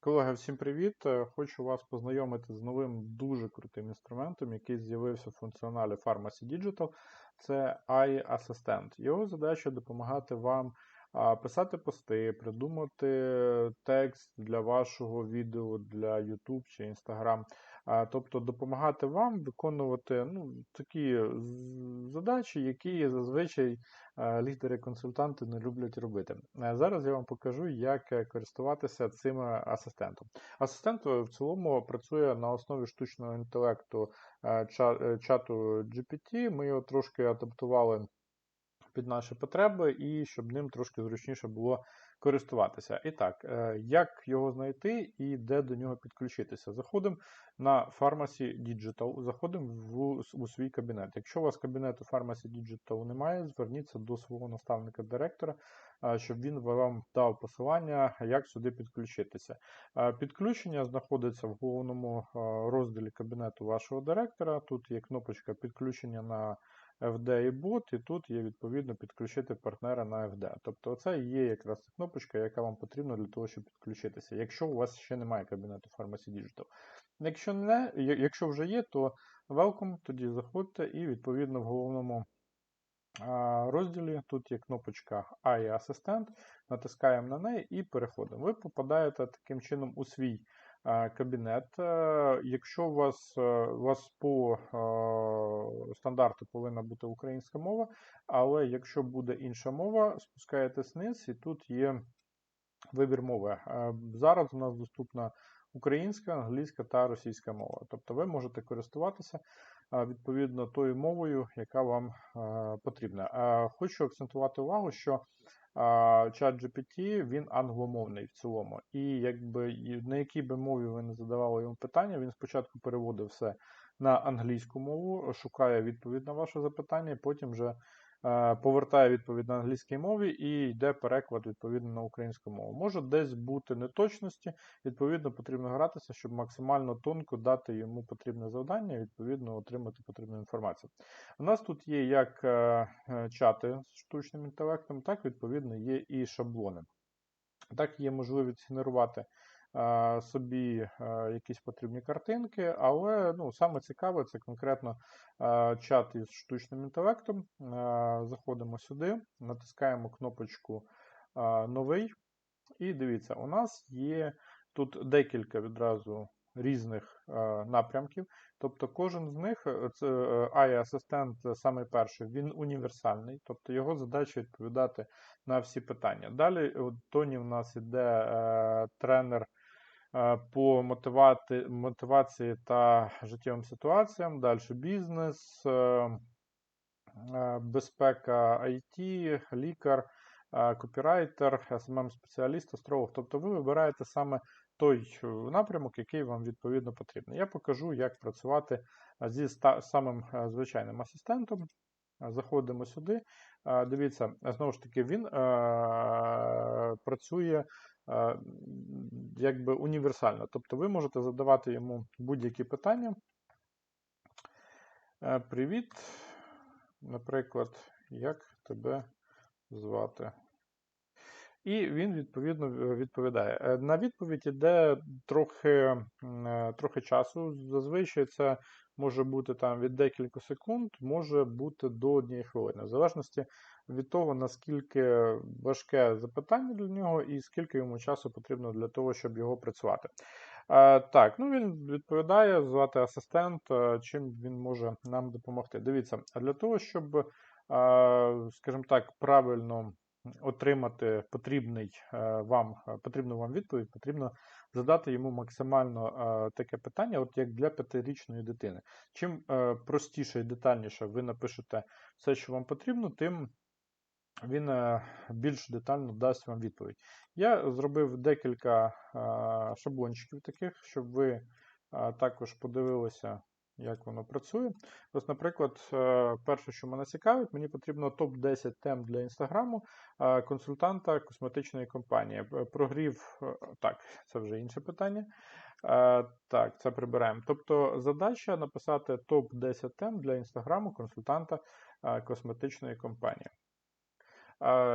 Колеги, всім привіт! Е, Хочу вас познайомити з новим дуже крутим інструментом, який з'явився в функціоналі Pharmacy Digital. Це iAssistant. Його задача допомагати вам писати пости, придумати текст для вашого відео для YouTube чи Instagram. Тобто допомагати вам виконувати ну, такі задачі, які зазвичай е, лідери-консультанти не люблять робити. Е, Зараз я вам покажу, як е, користуватися цим асистентом. Асистент в цілому працює на основі штучного інтелекту ча- чату GPT. Ми його трошки адаптували під наші потреби і щоб ним трошки зручніше було користуватися. І так, е, як його знайти і де до нього підключитися? Заходимо на Pharmacy Digital, заходимо в, у свій кабінет. Якщо у вас кабінету Pharmacy Digital немає, зверніться до свого наставника-директора, е, щоб він вам дав посилання, як сюди підключитися. Е, Підключення знаходиться в головному розділі кабінету вашого директора. Тут є кнопочка підключення на FD і бот, і тут є відповідно підключити партнера на FD. Тобто це є якраз кнопочка, яка вам потрібна для того, щоб підключитися, якщо у вас ще немає кабінету Pharmacy Digital. Якщо не, якщо вже є, то welcome, тоді заходьте і відповідно в головному розділі тут є кнопочка AI Assistant, натискаємо на неї і переходимо. Ви попадаєте таким чином у свій кабінет. Е, Якщо у вас, е, у вас по е, стандарту повинна бути українська мова, але якщо буде інша мова, спускаєтесь вниз і тут є вибір мови. Зараз у нас доступна українська, англійська та російська мова. Тобто ви можете користуватися відповідно тою мовою, яка вам потрібна. Хочу акцентувати увагу, що чат GPT він англомовний в цілому. І якби на якій би мові ви не задавали йому питання, він спочатку переводив все на англійську мову, шукає відповідь на ваше запитання, і потім вже повертає відповідь на англійській мові і йде переклад відповідно на українську мову. Може десь бути неточності, відповідно, потрібно гратися, щоб максимально тонко дати йому потрібне завдання відповідно отримати потрібну інформацію. У нас тут є як е, е, чати з штучним інтелектом, так відповідно є і шаблони. Так є можливість генерувати е, собі е, якісь потрібні картинки, але ну, саме цікаве це конкретно е, чат із штучним інтелектом. Е, заходимо сюди, натискаємо кнопочку е, Новий. І дивіться, у нас є тут декілька відразу різних е, напрямків. Тобто кожен з них, е, це е, AI-асистент е, саме перший, він універсальний, тобто його задача відповідати на всі питання. Далі у тоні в нас іде е, тренер е, по мотивати, мотивації та життєвим ситуаціям, далі бізнес, безпека IT, лікар, копірайтер, SMM-спеціаліст, астролог. Тобто ви вибираєте саме той е, напрямок, який вам відповідно потрібен. Я покажу, як працювати зі самим е, звичайним асистентом. Заходимо сюди. Дивіться, знову ж таки, він е, працює якби універсально. Тобто ви можете задавати йому будь-які питання. Е, Привіт. Наприклад, як тебе звати? І він відповідно е, відповідає. Е, На відповідь іде трохи, трохи часу. Зазвичай це може бути там від декілька секунд, може бути до однієї хвилини, в залежності від того, наскільки важке запитання для нього і скільки йому часу потрібно для того, щоб його працювати. Е, Так, ну він відповідає, звати асистент, е, чим він може нам допомогти. Дивіться, а для того, щоб, е, скажімо так, правильно отримати потрібний вам, потрібну вам відповідь, потрібно задати йому максимально е, таке питання, от як для п'ятирічної дитини. Чим е, простіше і детальніше ви напишете все, що вам потрібно, тим він е, більш детально дасть вам відповідь. Я зробив декілька шаблончиків таких, щоб ви також подивилися, як воно працює. Ось, наприклад, е, перше, що мене цікавить, мені потрібно топ-10 тем для інстаграму е, консультанта косметичної компанії. Е, Прогрів, так, це вже інше питання. Так, це прибираємо. Тобто задача написати топ-10 тем для інстаграму консультанта косметичної компанії.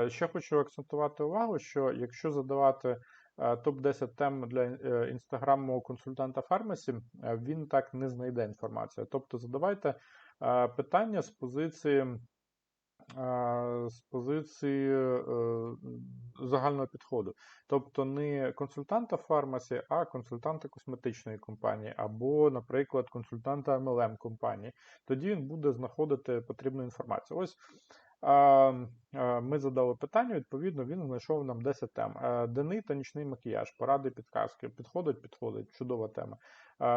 Ще хочу акцентувати увагу, що якщо задавати топ-10 тем для е, інстаграму консультанта фармасі, е, він так не знайде інформацію. Тобто задавайте е, питання з позиції. З позиції е, загального підходу. Тобто не консультанта фармасі, а консультанта косметичної компанії, або, наприклад, консультанта MLM компанії. Тоді він буде знаходити потрібну інформацію. Ось ми задали питання, відповідно, він знайшов нам 10 тем. Денний та нічний макіяж, поради, підказки. Підходить, підходить, чудова тема.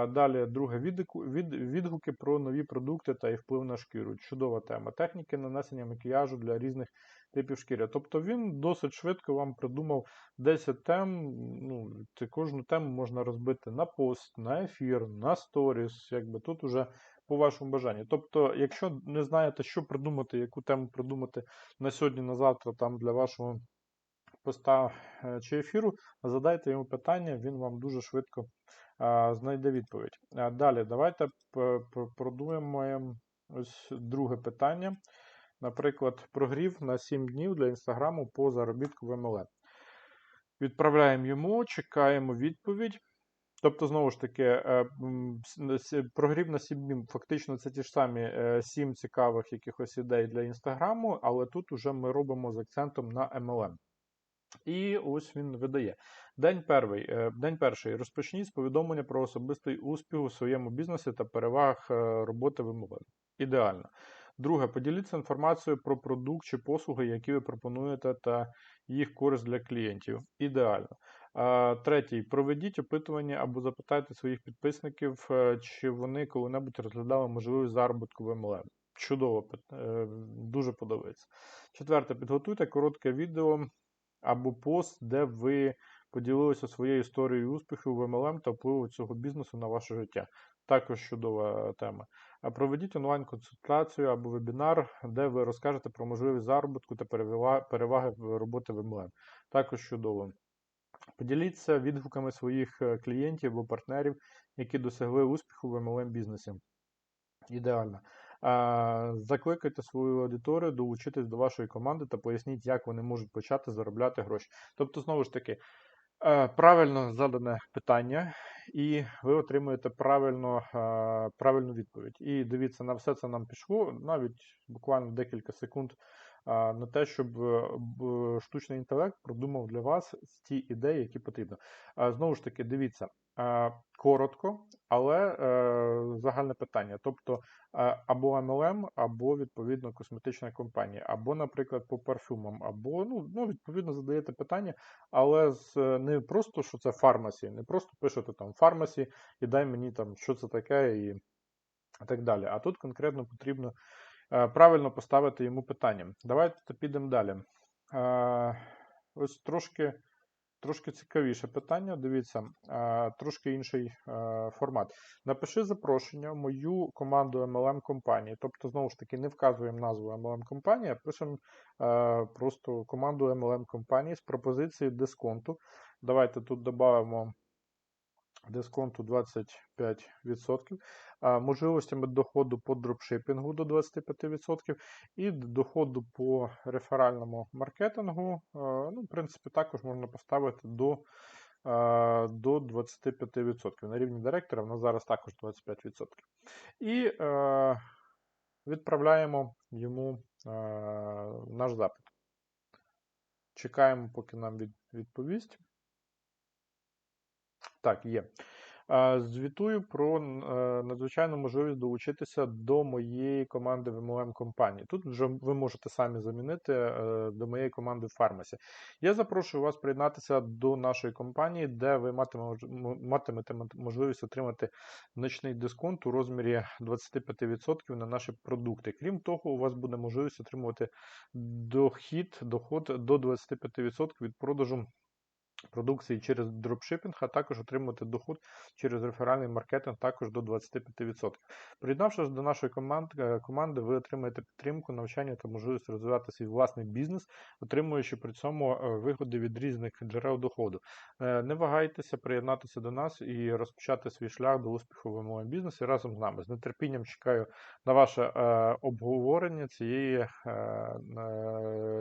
Далі, друге, відгуки про нові продукти та їх вплив на шкіру. Чудова тема. Техніки нанесення макіяжу для різних типів шкіри. Тобто він досить швидко вам придумав 10 тем. Ну, Кожну тему можна розбити на пост, на ефір, на сторіс. Якби Тут уже по вашому бажанню. Тобто, якщо не знаєте, що придумати, яку тему придумати на сьогодні, на завтра там для вашого поста е, чи ефіру, задайте йому питання, він вам дуже швидко знайде відповідь. Далі, давайте продумаємо ось друге питання. Наприклад, прогрів на 7 днів для інстаграму по заробітку в MLM. Відправляємо йому, чекаємо відповідь. Тобто, знову ж таки, е, прогрів на 7 днів, фактично це ті ж самі 7 е, цікавих якихось ідей для інстаграму, але тут уже ми робимо з акцентом на MLM. І ось він видає. День перший. Е, день перший. Розпочніть з повідомлення про особистий успіх у своєму бізнесі та переваг роботи в MLM. Ідеально. Друге, поділіться інформацією про продукт чи послуги, які ви пропонуєте, та їх користь для клієнтів. Ідеально. Третій. Проведіть опитування або запитайте своїх підписників, е, чи вони коли-небудь розглядали можливість заробітку в MLM. Чудово, е, дуже подобається. Четверте, підготуйте коротке відео або пост, де ви поділилися своєю історією успіху в MLM та впливу цього бізнесу на ваше життя. Також чудова тема. Проведіть онлайн-консультацію або вебінар, де ви розкажете про можливість заробітку та переваги роботи в MLM. Також чудово. Поділіться відгуками своїх е, клієнтів або партнерів, які досягли успіху в MLM бізнесі. Ідеально. Закликайте свою аудиторію долучитись до вашої команди та поясніть, як вони можуть почати заробляти гроші. Тобто, знову ж таки, е, правильно задане питання, і ви отримуєте правильно, е, правильну відповідь. І дивіться, на все це нам пішло навіть буквально декілька секунд на те, щоб штучний інтелект продумав для вас ті ідеї, які потрібно. Знову ж таки, дивіться коротко, але е, загальне питання. Тобто або MLM, або відповідно косметична компанія, або, наприклад, по парфюмам, або ну, ну відповідно задаєте питання, але з не просто що це фармасі, не просто пишете там фармасі і дай мені там, що це таке, і так далі. А тут конкретно потрібно. Е, правильно поставити йому питання. Давайте підемо далі. Е, ось трошки трошки цікавіше питання. Дивіться, е, трошки інший формат. Напиши запрошення в мою команду MLM компанії. Тобто, знову ж таки, не вказуємо назву MLM компанії, а пишемо просто команду MLM компанії з пропозиції дисконту. Давайте тут додамо дисконту 25%, можливостями доходу по дропшипінгу до 25% і доходу по реферальному маркетингу. ну, В принципі, також можна поставити до до 25%. На рівні директора в нас зараз також 25%. І е, відправляємо йому е, наш запит. Чекаємо, поки нам від, відповість. Так, є. Звітую про е, надзвичайну можливість долучитися до моєї команди в MLM компанії. Тут вже ви можете самі замінити е, до моєї команди в фармасі. Я запрошую вас приєднатися до нашої компанії, де ви матимете можливість отримати значний дисконт у розмірі 25% на наші продукти. Крім того, у вас буде можливість отримувати дохід, доход до 25% від продажу продукції через дропшипінг, а також отримувати доход через реферальний маркетинг також до 25%. Приєднавшись до нашої команди, е, команди, ви отримаєте підтримку, навчання та можливість розвивати свій власний бізнес, отримуючи при цьому е, вигоди від різних джерел доходу. Е, не вагайтеся приєднатися до нас і розпочати свій шлях до успіху в моєму бізнесі разом з нами. З нетерпінням чекаю на ваше обговорення цієї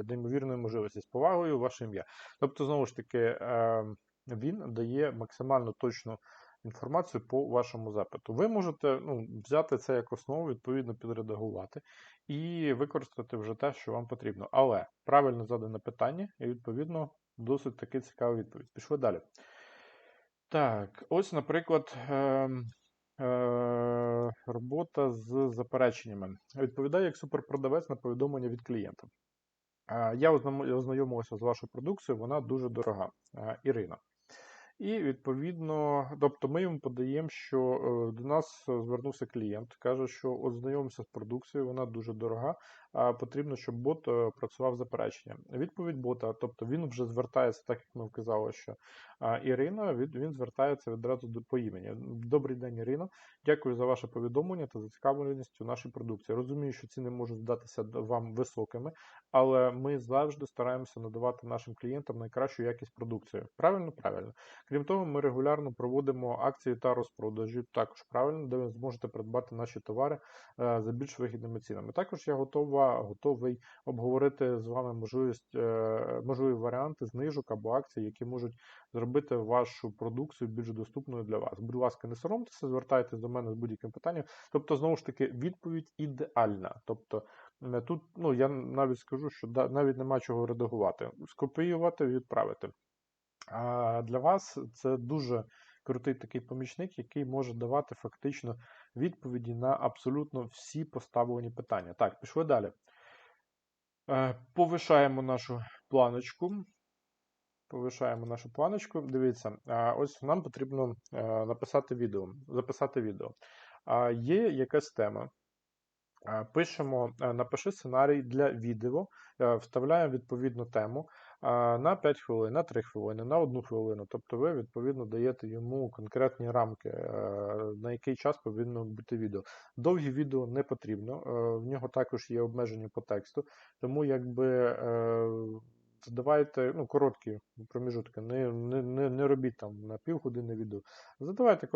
неймовірної можливості з повагою, ваше ім'я. Тобто, знову ж таки. Ем, він дає максимально точну інформацію по вашому запиту. Ви можете ну, взяти це як основу, відповідно підредагувати і використати вже те, що вам потрібно. Але правильно задане питання, і, відповідно, досить таки цікава відповідь. Пішли далі. Так, ось, наприклад, е, е, робота з запереченнями. Відповідає як суперпродавець на повідомлення від клієнта. Я ознайомилася з вашою продукцією, вона дуже дорога. Е, Ірина. І відповідно, тобто ми йому подаємо, що е, до нас звернувся клієнт, каже, що ознайомимося з продукцією, вона дуже дорога, потрібно, щоб бот е, працював заперечення. Відповідь бота, тобто він вже звертається, так як ми вказали, що Ірина він звертається відразу до по імені. Добрий день, Ірина. Дякую за ваше повідомлення та зацікавленість у нашій продукції. Розумію, що ціни можуть здатися вам високими, але ми завжди стараємося надавати нашим клієнтам найкращу якість продукції. Правильно, правильно. Крім того, ми регулярно проводимо акції та розпродажі, також правильно, де ви зможете придбати наші товари е, за більш вигідними цінами. Також я готова, готовий обговорити з вами можливість, е, можливі варіанти знижок або акцій, які можуть зробити вашу продукцію більш доступною для вас. Будь ласка, не соромтеся, звертайтеся до мене з будь-яким питанням. Тобто, знову ж таки, відповідь ідеальна. Тобто, е, тут ну я навіть скажу, що навіть нема чого редагувати, скопіювати, відправити. А для вас це дуже крутий такий помічник, який може давати фактично відповіді на абсолютно всі поставлені питання. Так, пішли далі. Е, повишаємо нашу планочку. Повишаємо нашу планочку. Дивіться, ось нам потрібно е, написати відео, записати відео. Є якась тема. Пишемо, е, напиши сценарій для відео, вставляємо відповідну тему на 5 хвилин, на 3 хвилини, на 1 хвилину. Тобто ви, відповідно, даєте йому конкретні рамки, е, на який час повинно бути відео. Довгі відео не потрібно, е, в нього також є обмеження по тексту, тому якби. Е, задавайте ну, короткі проміжутки, не не, не, робіть там на півгодини відео. Задавайте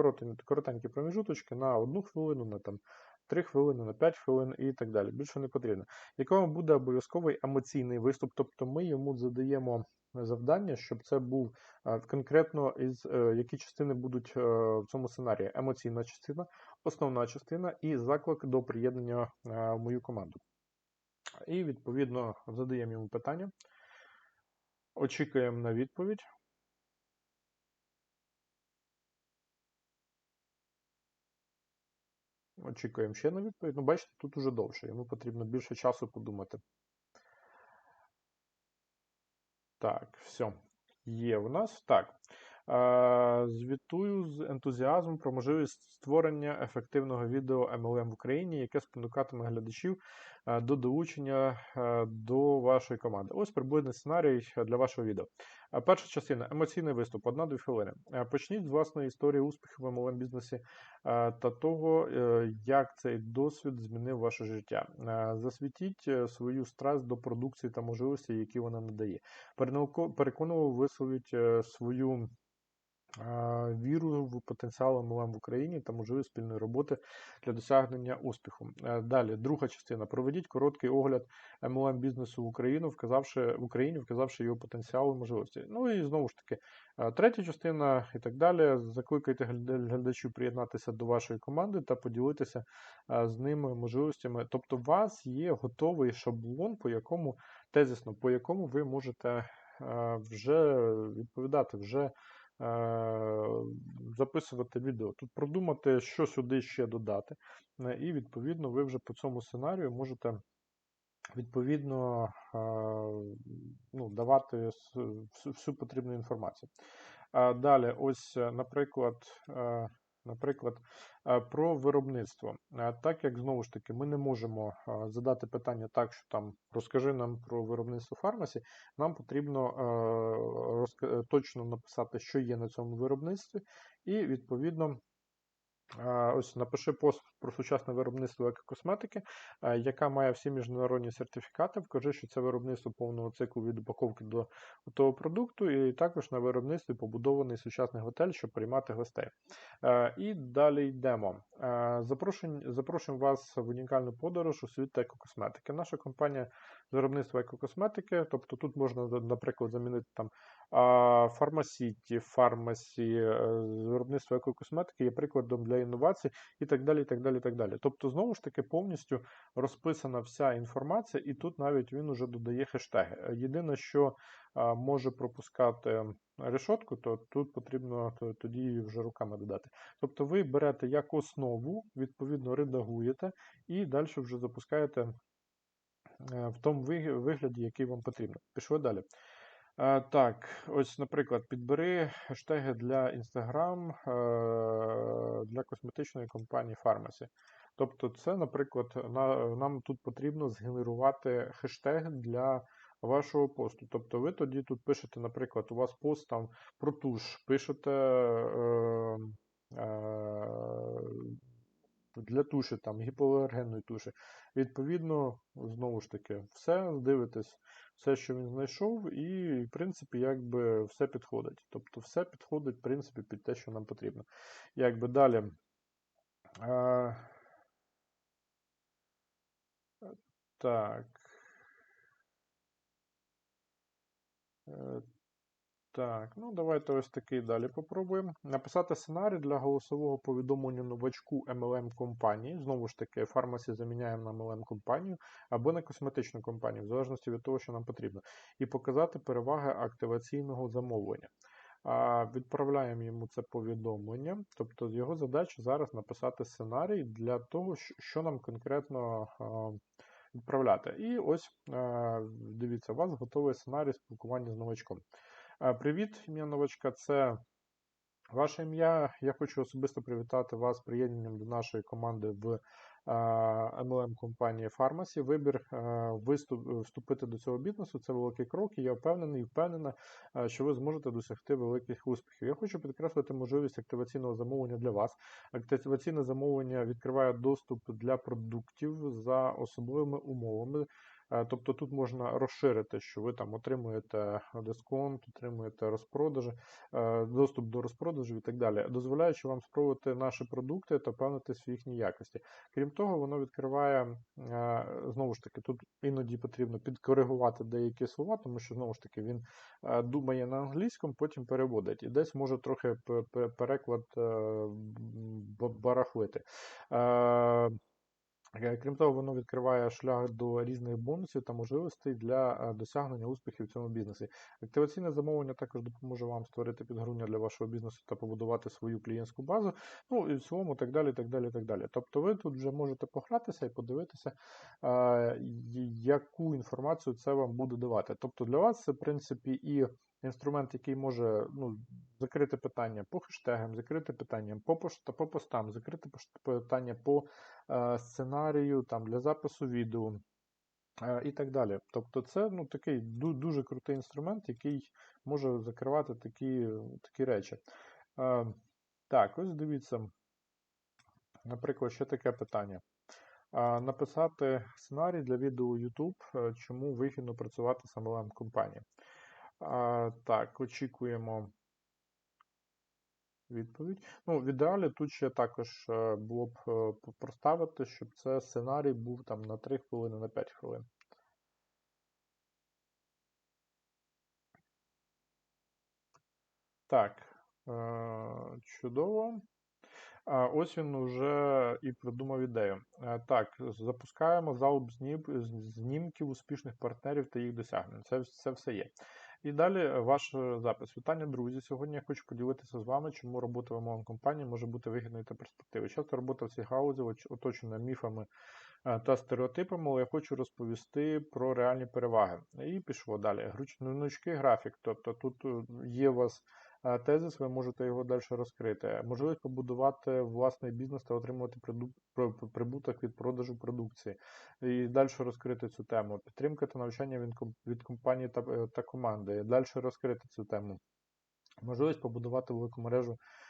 коротенькі проміжуточки на одну хвилину, на там 3 хвилини, на 5 хвилин і так далі. Більше не потрібно. Якому буде обов'язковий емоційний виступ, тобто ми йому задаємо завдання, щоб це був конкретно із е, які частини будуть е, в цьому сценарії: емоційна частина, основна частина і заклик до приєднання е, в мою команду. І, відповідно, задаємо йому питання. Очікуємо на відповідь. Очікуємо ще на відповідь. Ну, бачите, тут уже довше, йому потрібно більше часу подумати. Так, все. Є в нас. Так. Звітую з ентузіазмом про можливість створення ефективного відео MLM в Україні, яке спонукатиме глядачів до долучення до вашої команди. Ось приблизний сценарій для вашого відео. Перша частина емоційний виступ, одна-дві хвилини. Почніть з власної історії успіху в MLM бізнесі та того, е, як цей досвід змінив ваше життя. Засвітіть е, свою страсть до продукції та можливості, які вона надає. Переконливо висловіть е, свою віру в потенціал МЛМ в Україні та можливість спільної роботи для досягнення успіху. Е, далі, друга частина. Проведіть короткий огляд МЛМ бізнесу в Україну, вказавши в Україні, вказавши його потенціал і можливості. Ну і знову ж таки, е, третя частина і так далі. Закликайте глядачів приєднатися до вашої команди та поділитися е, з ними можливостями. Тобто, у вас є готовий шаблон, по якому тезисно, по якому ви можете вже відповідати, вже. Е, записувати відео. Тут продумати, що сюди ще додати. Е, і, відповідно, ви вже по цьому сценарію можете відповідно е, ну, давати всю потрібну інформацію. Далі, ось, наприклад, Наприклад, е, про виробництво. Е, так як знову ж таки ми не можемо е, задати питання так, що там розкажи нам про виробництво фармасі, нам потрібно точно написати, що є на цьому виробництві, і відповідно Ось напиши пост про сучасне виробництво екокосметики, яка має всі міжнародні сертифікати. Вкажи, що це виробництво повного циклу від упаковки до того продукту, і також на виробництві побудований сучасний готель, щоб приймати гостей. І далі йдемо. Запрошуємо вас в унікальну подорож у світ екокосметики. Наша компанія виробництва екокосметики. Тобто тут можна, наприклад, замінити там фармасіті, фармасі, з виробництва екокосметики є прикладом для інновацій і так далі. і так далі, і так далі. Тобто, знову ж таки, повністю розписана вся інформація, і тут навіть він уже додає хештеги. Єдине, що може пропускати решотку, то тут потрібно тоді вже руками додати. Тобто ви берете як основу, відповідно редагуєте, і далі вже запускаєте е, в тому вигляді, який вам потрібно. Пішли далі. Так, ось, наприклад, підбери хештеги для Instagram е, для косметичної компанії Pharmacy. Тобто, це, наприклад, нам тут потрібно згенерувати хештег для вашого посту. Тобто ви тоді тут пишете, наприклад, у вас пост там про туш, пишете е, е, для туші, там, гіпоалергенної туші. Відповідно, знову ж таки, все, дивитесь, все, що він знайшов, і, в принципі, якби все підходить. Тобто, все підходить, в принципі, під те, що нам потрібно. Якби далі. Е, так. Так, ну давайте ось такий далі попробуємо. Написати сценарій для голосового повідомлення новачку MLM компанії. Знову ж таки, фармасі заміняємо на MLM компанію або на косметичну компанію, в залежності від того, що нам потрібно. І показати переваги активаційного замовлення. А Відправляємо йому це повідомлення. Тобто його задача зараз написати сценарій для того, що нам конкретно відправляти. І ось дивіться, у вас готовий сценарій спілкування з новачком. Привіт, ім'я новачка. Це ваше ім'я. Я хочу особисто привітати вас з приєднанням до нашої команди в MLM компанії Pharmacy. Вибір вступити до цього бізнесу це великий крок, і я впевнений і впевнена, що ви зможете досягти великих успіхів. Я хочу підкреслити можливість активаційного замовлення для вас. Активаційне замовлення відкриває доступ для продуктів за особливими умовами. Е, тобто тут можна розширити, що ви там отримуєте дисконт, отримуєте розпродажі, е, доступ до розпродажів і так далі, дозволяючи вам спробувати наші продукти та впевнитись в їхній якості. Крім того, воно відкриває, е, знову ж таки, тут іноді потрібно підкоригувати деякі слова, тому що, знову ж таки, він думає на англійському, потім переводить. І десь може трохи переклад барахлити. Е, крім того, воно відкриває шлях до різних бонусів та можливостей для е, досягнення успіхів в цьому бізнесі. Активаційне замовлення також допоможе вам створити підґруння для вашого бізнесу та побудувати свою клієнтську базу. Ну і в цілому так далі. так далі, так далі. Тобто ви тут вже можете погратися і подивитися, е, яку інформацію це вам буде давати. Тобто для вас це, в принципі, і інструмент, який може ну, закрити питання по хештегам, закрити питання по пост, по постам, закрити питання по е, сценарію там, для запису відео е, і так далі. Тобто це ну, такий дуже крутий інструмент, який може закривати такі такі речі. Е, так, ось дивіться, наприклад, ще таке питання. Написати сценарій для відео YouTube, е, чому вигідно працювати з MLM компанії. Так, очікуємо відповідь. Ну, в ідеалі тут ще також е, було б е, проставити, щоб це сценарій був там на 3 хвилини, на 5 хвилин. Так, е, чудово. Ось він вже і придумав ідею. Так, запускаємо залп знімків успішних партнерів та їх досягнень. Це, це все є. І далі е, ваш е, запис. Вітання, друзі. Сьогодні я хочу поділитися з вами, чому робота в онлайн компанії може бути вигідною та перспективою. Часто робота в цій гаузі оточена міфами е, та стереотипами, але я хочу розповісти про реальні переваги. І пішло далі. Гручні графік. Тобто тут є у вас тезис, ви можете його далі розкрити. Можливість побудувати власний бізнес та отримувати прибуток від продажу продукції. І далі розкрити цю тему. Підтримка та навчання від компанії та, е, команди. Далі розкрити цю тему. Можливість побудувати велику мережу Е,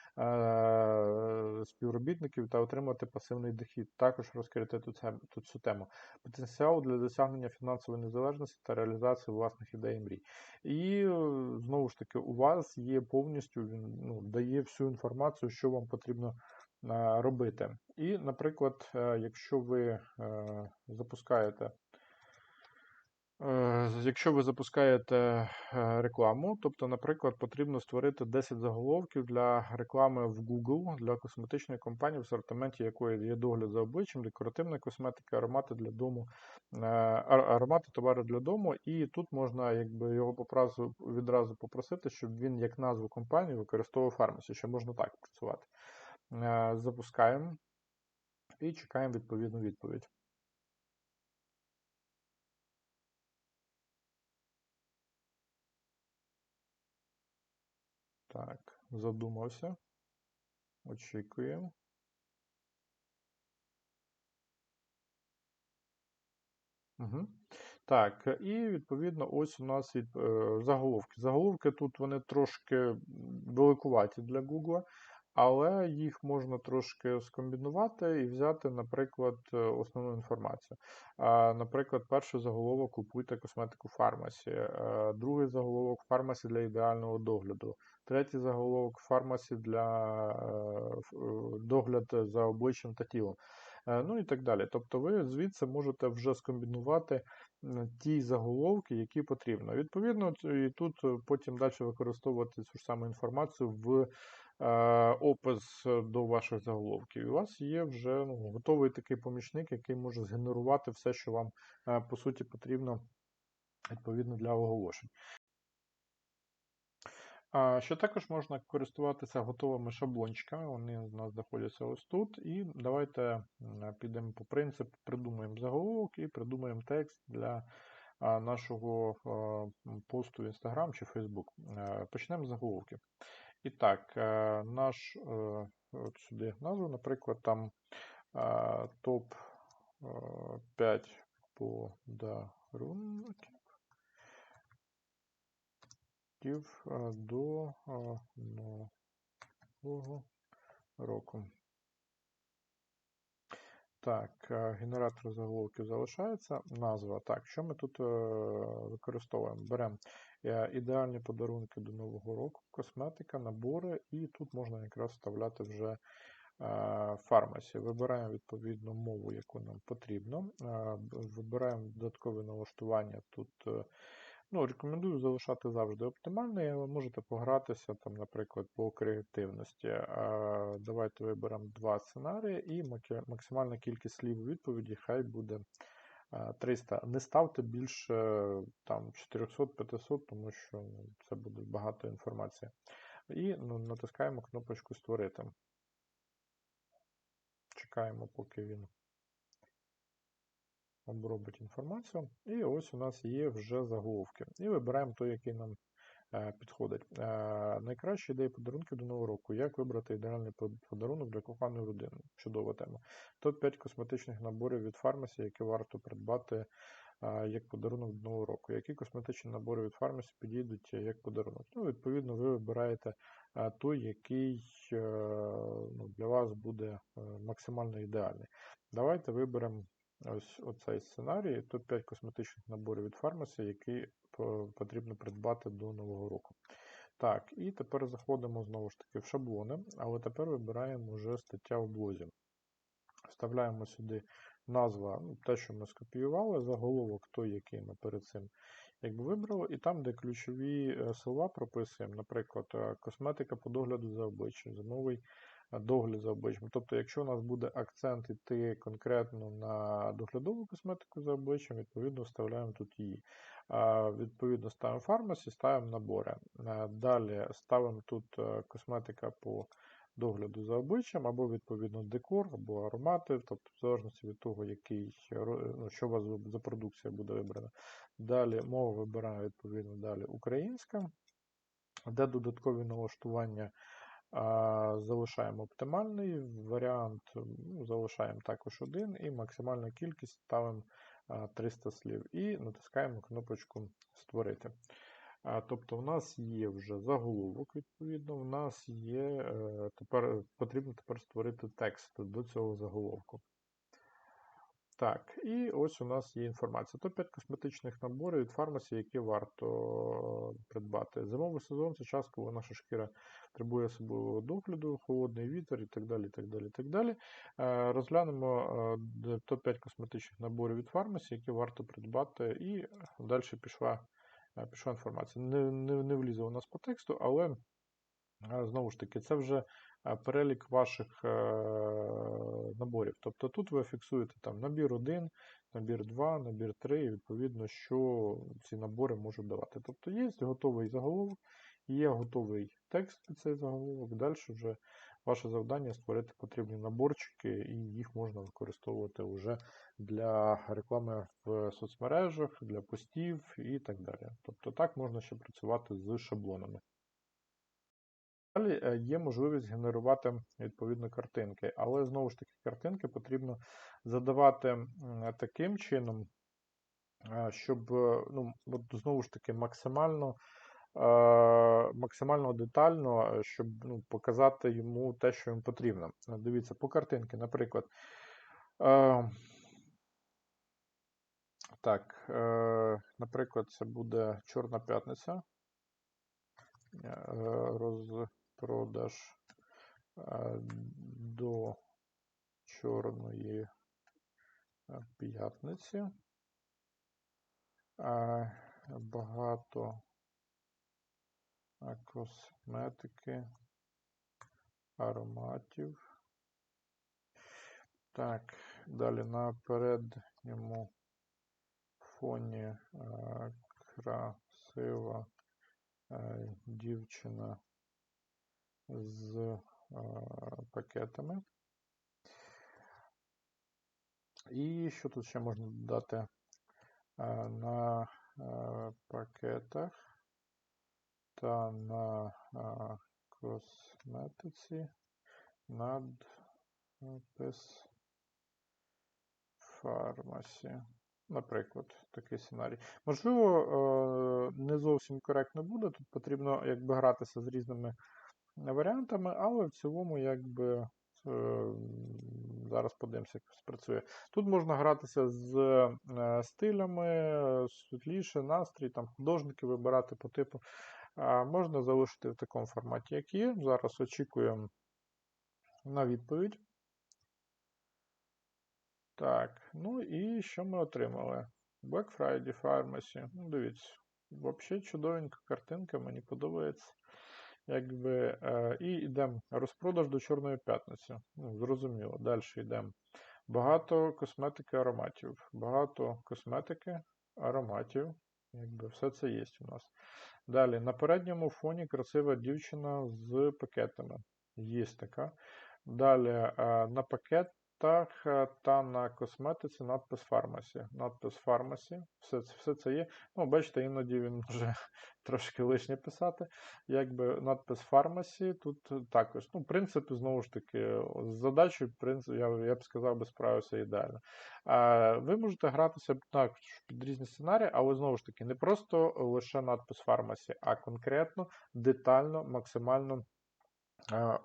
співробітників та отримати пасивний дохід. Також розкрити тут, цю тему. Потенціал для досягнення фінансової незалежності та реалізації власних ідей і мрій. І е, знову ж таки, у вас є повністю він ну, дає всю інформацію, що вам потрібно. Е, робити. І, наприклад, якщо ви запускаєте Е, Якщо ви запускаєте е, рекламу, тобто, наприклад, потрібно створити 10 заголовків для реклами в Google для косметичної компанії, в асортименті якої є догляд за обличчям, декоративна косметика, аромати для дому, е, аромати товари для дому, і тут можна якби його попразу відразу попросити, щоб він як назву компанії використовував фармасі, що можна так працювати. Е, Запускаємо і чекаємо відповідну відповідь. Так, задумався. Очікуємо. Угу. Так, і відповідно, ось у нас від, е, заголовки. Заголовки тут вони трошки великуваті для Google, але їх можна трошки скомбінувати і взяти, наприклад, е, основну інформацію. А, Наприклад, перший заголовок купуйте косметику фармасі, а, другий заголовок фармасі для ідеального догляду, третій заголовок фармасі для е, е, догляду за обличчям та тілом. Е, ну і так далі. Тобто ви звідси можете вже скомбінувати ті заголовки, які потрібно. Відповідно, і тут потім далі використовувати цю ж саму інформацію в опис до ваших заголовків. І у вас є вже ну, готовий такий помічник, який може згенерувати все, що вам по суті потрібно відповідно для оголошень. А Ще також можна користуватися готовими шаблончиками, вони у нас знаходяться ось тут. І давайте підемо по принципу, придумаємо заголовок і придумаємо текст для нашого посту в Instagram чи Facebook. Почнемо з заголовки. І так, наш от сюди назву, наприклад, там топ 5 подарунків коштів до нового року. Так, генератор заголовків залишається. Назва. Так, що ми тут е, використовуємо? Беремо е, ідеальні подарунки до Нового року, косметика, набори, і тут можна якраз вставляти вже е, фармасі. Вибираємо відповідну мову, яку нам потрібно. Вибираємо додаткове налаштування тут. Ну, Рекомендую залишати завжди оптимальний, але можете погратися, там, наприклад, по креативності. Давайте виберемо два сценарії і максимальна кількість слів у відповіді хай буде 300. Не ставте більше там 400-500, тому що ну, це буде багато інформації. І ну, натискаємо кнопочку Створити. Чекаємо, поки він обробить інформацію. І ось у нас є вже заголовки. І вибираємо той, який нам е, підходить. Е, найкращі ідеї подарунки до нового року. Як вибрати ідеальний подарунок для коханої родини? Чудова тема. Топ-5 косметичних наборів від фармасі, які варто придбати е, як подарунок до нового року. Які косметичні набори від фармасі підійдуть як подарунок? Ну, Відповідно, ви вибираєте той, який ну, для вас буде максимально ідеальний. Давайте виберемо Ось оцей сценарій. Топ-5 косметичних наборів від фармасі, які потрібно придбати до Нового року. Так, і тепер заходимо знову ж таки в шаблони, але тепер вибираємо вже стаття в блозі. Вставляємо сюди назва, ну, те, що ми скопіювали, заголовок той, який ми перед цим якби вибрали, і там, де ключові е, слова прописуємо, наприклад, е, косметика по догляду за обличчям, зимовий догляд за обличчям. Тобто, якщо у нас буде акцент йти конкретно на доглядову косметику за обличчям, відповідно вставляємо тут її. Відповідно, ставимо фармасі, ставимо набори. Далі ставимо тут е, косметика по догляду за обличчям, або, відповідно, декор, або аромати, тобто, в залежності від того, який, ну, що у вас за продукція буде вибрана. Далі мова вибираємо, відповідно, далі українська, де додаткові налаштування Залишаємо оптимальний варіант, ну, залишаємо також один і максимальну кількість ставимо 300 слів і натискаємо кнопочку Створити. Тобто в нас є вже заголовок, відповідно, в нас є е, тепер потрібно тепер створити текст до цього заголовку. Так, і ось у нас є інформація. Топ-5 косметичних наборів від фармасі, які варто придбати. Зимовий сезон це час, коли наша шкіра требує особливого догляду, холодний вітер і так далі. так далі, так далі. Е, Розглянемо е, топ-5 косметичних наборів від фармасі, які варто придбати, і далі пішла, е, пішла інформація. Не, не, не влізе у нас по тексту, але знову ж таки, це вже перелік ваших е, наборів. Тобто тут ви фіксуєте там набір 1, набір 2, набір 3, і відповідно, що ці набори можуть давати. Тобто є готовий заголовок, є готовий текст під цей заголовок. Далі вже ваше завдання створити потрібні наборчики, і їх можна використовувати вже для реклами в соцмережах, для постів і так далі. Тобто так можна ще працювати з шаблонами. Далі е, є можливість генерувати відповідно картинки, але знову ж таки картинки потрібно задавати таким чином, е, щоб е, ну, знову ж таки максимально максимально детально, щоб ну, показати йому те, що їм потрібно. Дивіться, по картинки, наприклад. Так, наприклад, це буде Чорна п'ятниця. Роз продаж до Чорної п'ятниці. Багато косметики, ароматів. Так, далі на передньому фоні красива дівчина з пакетами. І що тут ще можна додати? На пакетах та на косметиці надпис фармасі. Наприклад, такий сценарій. Можливо, не зовсім коректно буде. Тут потрібно якби гратися з різними варіантами, але в цілому, якби е, зараз подивимося, як спрацює. Тут можна гратися з е, стилями, світліше, настрій, там художники вибирати по типу. Можна залишити в такому форматі, як є. Зараз очікуємо на відповідь. Так, ну і що ми отримали? Black Friday Pharmacy. Ну, дивіться, взагалі чудовенька картинка, мені подобається. Якби, е, І йдемо розпродаж до Чорної п'ятниці. Ну, Зрозуміло. Далі йдемо. Багато косметики ароматів. Багато косметики ароматів. Якби Все це є у нас. Далі, на передньому фоні красива дівчина з пакетами. Є така. Далі е, на пакет так, е, та на косметиці надпис фармасі. Надпис фармасі. Все все це є. Ну, бачите, іноді він може трошки лишнє писати. Якби надпис фармасі тут також. Ну, принципи, знову ж таки, з задачею, принцип, я я б сказав, би справився ідеально. А, Ви можете гратися так, під різні сценарії, але знову ж таки, не просто лише надпис фармасі, а конкретно, детально, максимально.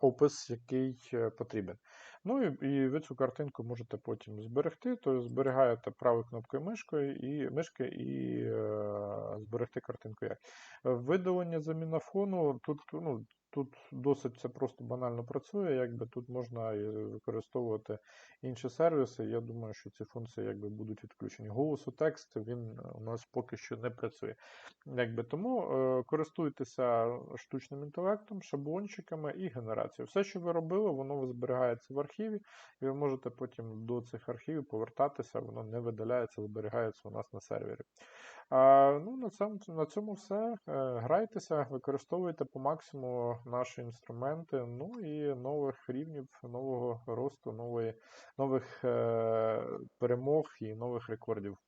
Опис, який е, потрібен. Ну і і ви цю картинку можете потім зберегти, то зберігаєте правою кнопкою мишкою і мишки і е, зберегти картинку як. Видалення заміна фону. Тут ну, Тут досить це просто банально працює, якби тут можна використовувати інші сервіси. Я думаю, що ці функції якби будуть відключені. Голосу текст він у нас поки що не працює. Якби Тому е, користуйтеся штучним інтелектом, шаблончиками і генерацією. Все, що ви робили, воно зберігається в архіві, і ви можете потім до цих архівів повертатися, воно не видаляється, зберігається у нас на сервері. Ну, На цьому на цьому все. Е, грайтеся, використовуйте по максимуму наші інструменти, ну і нових рівнів, нового росту, нової, нових е, перемог і нових рекордів.